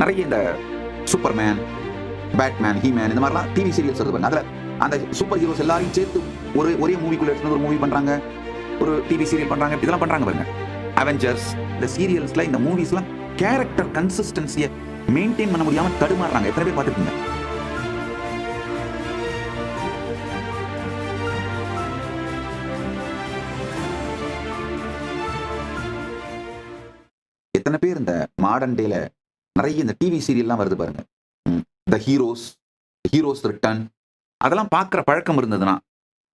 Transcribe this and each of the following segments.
நிறைய இந்த Superman Batman He-Man இந்த மாதிரிலாம் டிவி சீரியல்ஸ் வருது அதில் அந்த சூப்பர் ஹீரோஸ் எல்லாரையும் சேர்த்து ஒரு ஒரே மூவிக்குள்ளே ஒரு மூவி பண்ணுறாங்க ஒரு டிவி சீரியல் பண்ணுறாங்க இதெல்லாம் பண்ணுறாங்க பாருங்க. அவெஞ்சர்ஸ் இந்த சீரியல்ஸ்ல இந்த மூவிஸ்லாம் கேரக்டர் கன்சிஸ்டன்சியை மெயின்டைன் பண்ண முடியாமல் தடுமாறுறாங்க. எத்தனை பேர் பார்த்துருக்கீங்க எத்தனை பேர் இந்த மாடர்ன் டேல நிறைய இந்த டிவி சீரியல்லாம் வருது பாருங்க. த ஹீரோஸ் ஹீரோஸ் ரிட்டர்ன் அதெல்லாம் பார்க்குற பழக்கம் இருந்ததுன்னா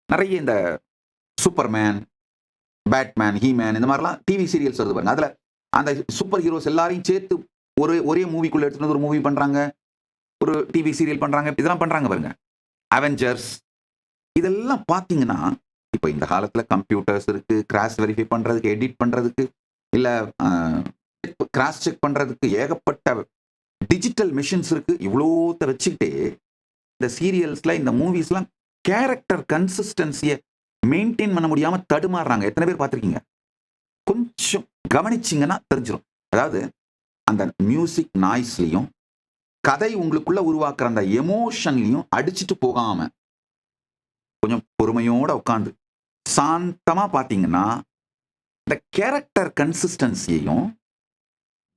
நிறைய இந்த சூப்பர்மேன் பேட்மேன் ஹீமேன் இந்த மாதிரிலாம் டிவி சீரியல்ஸ் வருது பாருங்க. அதில் அந்த சூப்பர் ஹீரோஸ் எல்லாரையும் சேர்த்து ஒரு ஒரே மூவிக்குள்ளே எடுத்துகிட்டு வந்து ஒரு மூவி பண்ணுறாங்க ஒரு டிவி சீரியல் பண்ணுறாங்க இதெல்லாம் பண்ணுறாங்க பாருங்க. அவெஞ்சர்ஸ் இதெல்லாம் பார்த்தீங்கன்னா இப்போ இந்த காலத்தில் கம்ப்யூட்டர்ஸ் இருக்குது கிராஸ் வெரிஃபை பண்ணுறதுக்கு எடிட் பண்ணுறதுக்கு இல்லை கிராஸ் செக் பண்றதுக்கு ஏகப்பட்ட டிஜிட்டல் மிஷின்ஸ் இருக்கு. இவ்வளோத்த வச்சுக்கிட்டே இந்த சீரியல்ஸ்ல இந்த மூவிஸ்லாம் கேரக்டர் கன்சிஸ்டன்சியை மெயின்டைன் பண்ண முடியாம தடுமாறுறாங்க. எத்தனை பேர் பார்த்துருக்கீங்க? கொஞ்சம் கவனிச்சிங்கன்னா தெரிஞ்சிடும் அதாவது அந்த மியூசிக் நாய்ஸ்லையும் கதை உங்களுக்குள்ள உருவாக்குற அந்த எமோஷன்லையும் அடிச்சுட்டு போகாம கொஞ்சம் பொறுமையோட உட்காந்து சாந்தமா பார்த்தீங்கன்னா இந்த கேரக்டர் கன்சிஸ்டன்சியையும்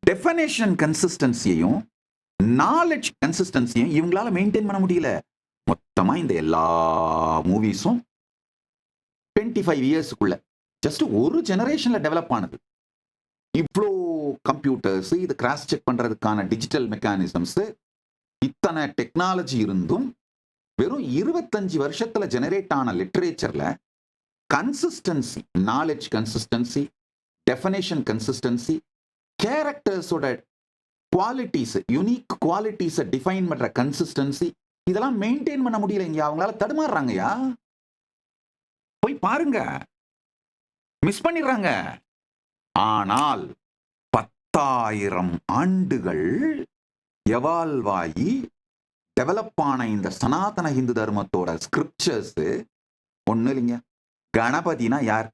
டெஃபனேஷன் கன்சிஸ்டன்சியையும் நாலேஜ் கன்சிஸ்டன்சியும் இவங்களால மெயின்டைன் பண்ண முடியல. மொத்தமா இந்த எல்லா மூவிஸும் டுவெண்ட்டி ஃபைவ் இயர்ஸுக்குள்ள ஜஸ்ட் ஒரு ஜெனரேஷன்ல டெவலப் ஆனது. இவ்வளோ கம்ப்யூட்டர்ஸ் இது கிராஸ் செக் பண்றதுக்கான டிஜிட்டல் மெக்கானிசம்ஸ் இத்தனை டெக்னாலஜி இருந்தும் வெறும் இருபத்தஞ்சு வருஷத்துல ஜெனரேட் ஆன லிட்ரேச்சர்ல consistency knowledge consistency definition consistency கேரக்டர்ஸோட qualities unique குவாலிட்டிஸை டிஃபைன் பண்ணுற கன்சிஸ்டன்சி இதெல்லாம் மெயின்டைன் பண்ண முடியல இங்க அவங்களால தடுமாறுறாங்கயா போய் பாருங்க. மிஸ் பண்ணிடுறாங்க. ஆனால் பத்தாயிரம் ஆண்டுகள் எவால்வாயி டெவலப் ஆன இந்த சனாதன ஹிந்து தர்மத்தோட ஸ்கிரிப்சர்ஸ் ஒன்றும் இல்லைங்க. கணபதினா யார்?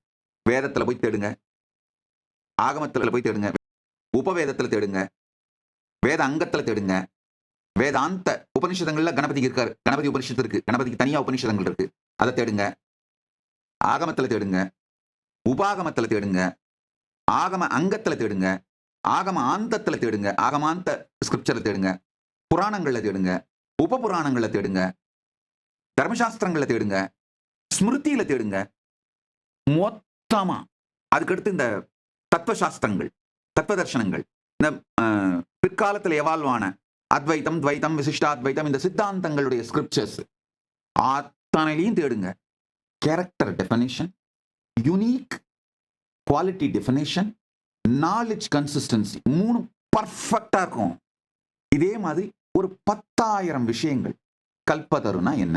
வேதத்தில் போய் தேடுங்க. ஆகமத்தில் போய் தேடுங்க. உபவேதத்தில் தேடுங்க. வேத அங்கத்தில் தேடுங்க. வேதாந்த உபனிஷதங்களில் கணபதி இருக்காரு. கணபதி உபனிஷத்து இருக்கு. கணபதிக்கு தனியாக உபனிஷதங்கள் இருக்கு. அதை தேடுங்க. ஆகமத்தில் தேடுங்க. உபாகமத்தில் தேடுங்க. ஆகம அங்கத்தில் தேடுங்க. ஆகம ஆந்தத்தில் தேடுங்க. ஆகமாந்த ஸ்கிரிப்சரில் தேடுங்க. புராணங்களில் தேடுங்க. உப புராணங்கள்ல தேடுங்க. தர்மசாஸ்திரங்களில் தேடுங்க. ஸ்மிருதியில தேடுங்க. மொத்தமா. அதுக்கடுத்து இந்த தத்துவசாஸ்திரங்கள் சாஸ்திரங்கள். தத்துவதர்ஷனங்கள் இந்த பிற்காலத்தில் பிற்காலத்துல எவால்வான அத்வைத்தம் துவைத்தம் விசிஷ்டாத்வைத்தம் இந்த சித்தாந்தங்களுடைய ஸ்கிரிப்சர்ஸ் அத்தனையிலையும் தேடுங்க. Character definition unique quality definition knowledge consistency மூணு பர்ஃபெக்டாக இருக்கும். இதே மாதிரி ஒரு பத்தாயிரம் விஷயங்கள். கல்பதருனா என்ன?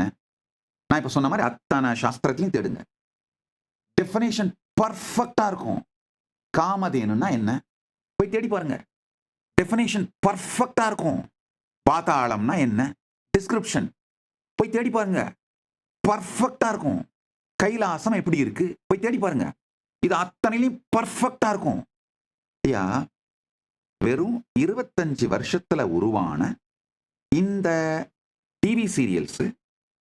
நான் இப்போ சொன்ன மாதிரி அத்தனை சாஸ்திரத்திலையும் தேடுங்க. டெஃபனேஷன் பர்ஃபெக்டாக இருக்கும். காமதேனுன்னா என்ன? போய் தேடி பாருங்க. டெஃபனேஷன் பர்ஃபெக்டாக இருக்கும். பாதாளம்னா என்ன? டிஸ்கிரிப்ஷன் போய் தேடி பாருங்க. பர்ஃபெக்டாக இருக்கும். கைலாசம் எப்படி இருக்கு? போய் தேடி பாருங்க. இது அத்தனையிலையும் பர்ஃபெக்டாக இருக்கும். ஐயா வெறும் இருபத்தஞ்சு வருஷத்தில் உருவான இந்த டிவி சீரியல்ஸு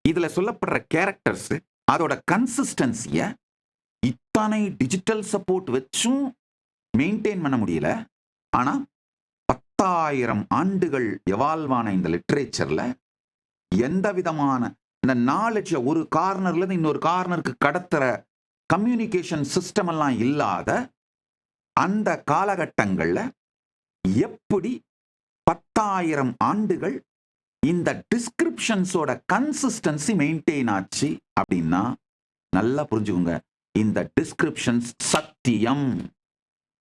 இதில் சொல்லப்படுற கேரக்டர்ஸு அதோட கன்சிஸ்டன்சியை இத்தனை டிஜிட்டல் சப்போர்ட் வச்சும் மெயின்டைன் பண்ண முடியல. ஆனால் பத்தாயிரம் ஆண்டுகள் எவால்வான இந்த லிட்ரேச்சரில் எந்த விதமான இந்த நாலேஜை ஒரு கார்னர்லேருந்து இன்னொரு கார்னருக்கு கடத்துகிற கம்யூனிகேஷன் சிஸ்டம் எல்லாம் இல்லாத அந்த காலகட்டங்களில் எப்படி பத்தாயிரம் ஆண்டுகள் இந்த டிஸ்கிரிப்ஷன்ஸோட கன்சிஸ்டன்சி மெயின்டைன் ஆச்சு அப்படின்னா நல்லா புரிஞ்சுக்கோங்க. இந்த டிஸ்கிரிப்ஷன்ஸ் சத்தியம்.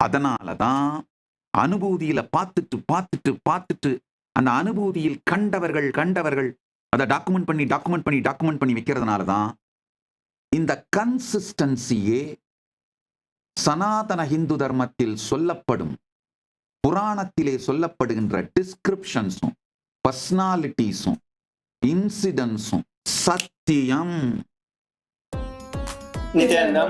அதனால தான் அனுபூதியில பார்த்துட்டு பார்த்துட்டு பார்த்துட்டு அந்த அனுபூதியில் கண்டவர்கள் கண்டவர்கள் அதை டாக்குமெண்ட் பண்ணி டாக்குமெண்ட் பண்ணி டாக்குமெண்ட் பண்ணி வைக்கிறதுனால தான் இந்த கன்சிஸ்டன்சியே சனாதன ஹிந்து தர்மத்தில் சொல்லப்படும் புராணத்திலே சொல்லப்படுகின்ற டிஸ்கிரிப்ஷன்ஸும் பர்சனாலிட்டிஸும் இன்சிடென்ட்ஸும் சத்தியம். Nityanandam,